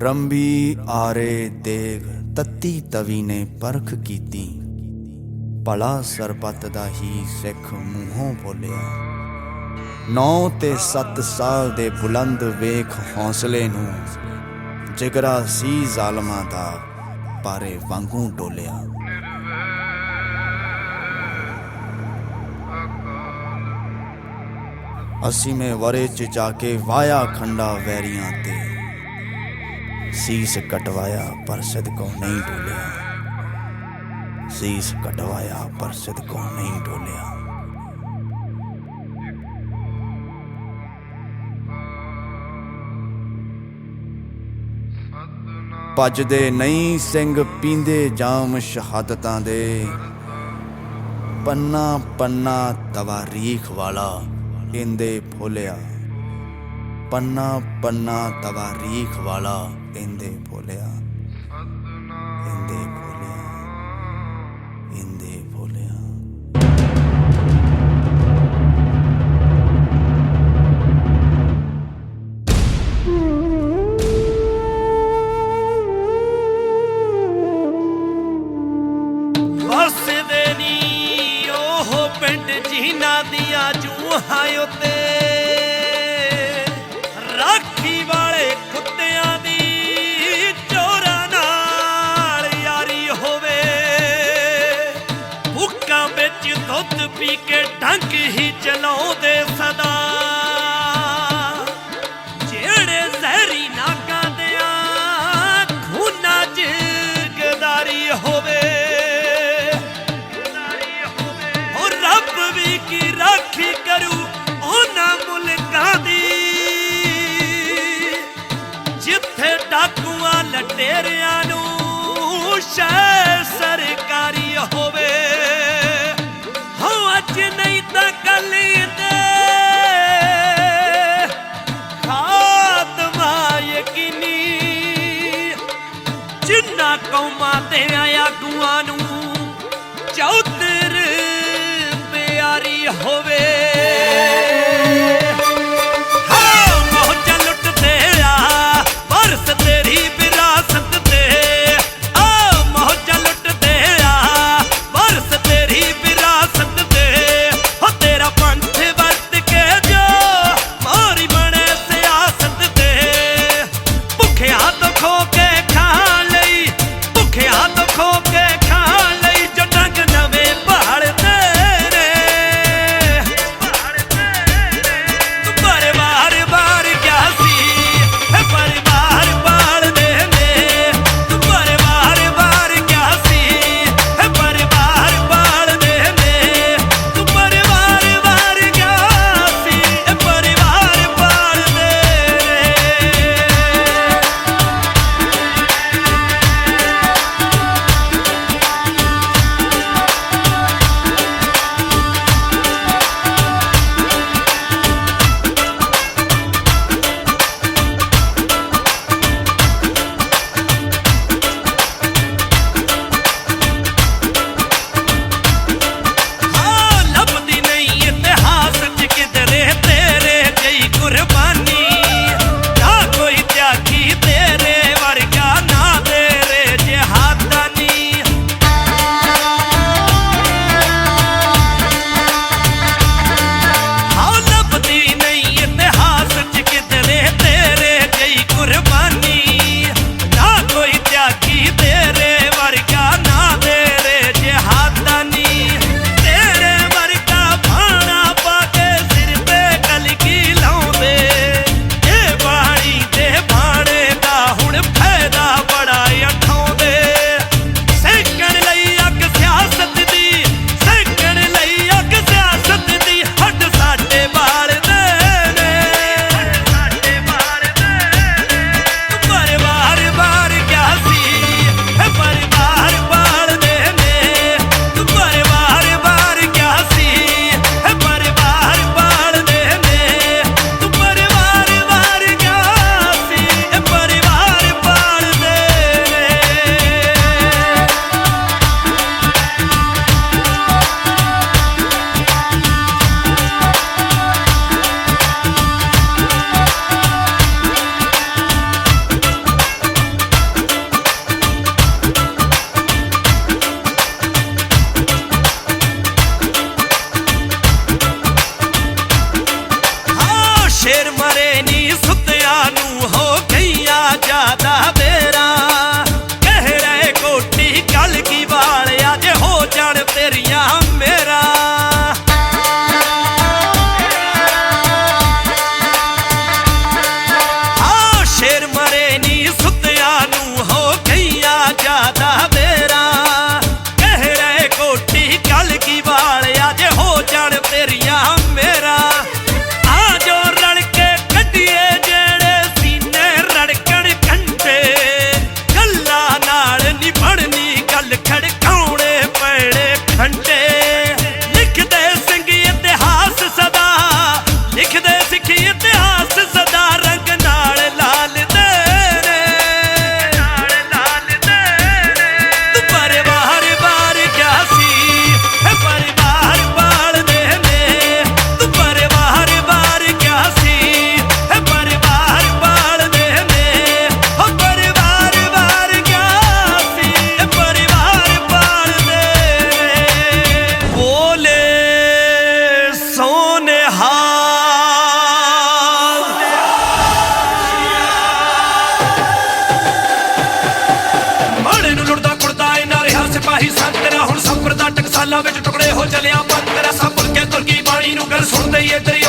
ਰੰਬੀ ਆਰੇ ਦੇਗ ਤੱਤੀ ਤਵੀ ਨੇ ਪਰਖ ਕੀਤੀ। ਭਲਾ ਸਰਬੱਤ ਦਾ ਹੀ ਸਿੱਖ ਮੂੰਹੋਂ ਬੋਲਿਆ। ਨੌ ਤੇ 7 ਸਾਲ ਦੇ ਬੁਲੰਦ ਵੇਖ ਹੌਸਲੇ ਨੂੰ ਜਿਗਰਾ ਸੀ ਜ਼ਾਲਮਾਂ ਦਾ ਪਾਰੇ ਵਾਂਗੂ ਡੋਲਿਆ। ਅਸੀਂ ਮੈਂ ਵਰੇ ਚ ਜਾ ਕੇ ਵਾਇਆ ਖੰਡਾ ਵੈਰੀਆਂ ਤੇ ਸੀਸ ਕਟਵਾਇਆ ਪਰ ਸਦਕੋਂ ਨਹੀਂ ਡੋਲਿਆ। ਸੀਸ ਕਟਵਾਇਆ ਪਰ ਸਦਕੋਂ ਨਹੀਂ ਡੋਲਿਆ। ਭੱਜਦੇ ਨਹੀਂ ਸਿੰਘ ਪੀਂਦੇ ਜਾਮ ਸ਼ਹਾਦਤਾਂ ਦੇ। ਪੰਨਾ ਪੰਨਾ ਤਵਾਰੀਖ ਵਾਲਾ ਇੰਦੇ ਫੋਲਿਆ ਪੰਨਾ ਪੰਨਾ ਤਵਾਰੀਖ ਵਾਲਾ ਇੰਦੇ ਫੋਲਿਆ ਇੰਦੇ ਫੋਲਿਆ ਇੰਦੇ ਫੋਲਿਆ ਵਸਦੇ ਨੀ ਉਹ ਪਿੰਡ ਜੀਨਾ ਦੀਆਂ ਜੂਹਾਂ ਉੱਤੇ। ਦੁੱਧ ਪੀ ਕੇ ਡੰਗ ਹੀ ਚਲਾਉਂਦੇ ਸਦਾ। ਜਿਹੜੇ ਜ਼ਹਿਰੀ ਨਾਗਾਂ ਦਿਆਂ ਖੂਨਾਂ 'ਚ ਗਦਾਰੀ ਹੋਵੇ, ਉਹ ਰੱਬ ਵੀ ਕੀ ਰਾਖੀ ਕਰੂ ਉਹਨਾਂ ਮੁਲਕਾਂ ਦੀ। ਜਿੱਥੇ ਡਾਕੂਆਂ ਲਟੇਰਿਆਂ ਨੂੰ ਸ਼ਹਿਰ ਕੌਮਾਂ ਆਗੂਆਂ ਨੂੰ ਚੌਧਰ ਪਿਆਰੀ ਹੋਵੇ। ਸਾਲਾਂ ਵਿੱਚ ਟੁਕੜੇ ਹੋ ਚੱਲਿਆ। ਪਰ ਤੇਰਾ ਸਭ ਮੁੜ ਕੇ ਤੁਰਕੀ ਬਾਣੀ ਨੂੰ ਗੱਲ ਸੁਣਦੇ ਹੀ ਇੱਧਰ ਹੀ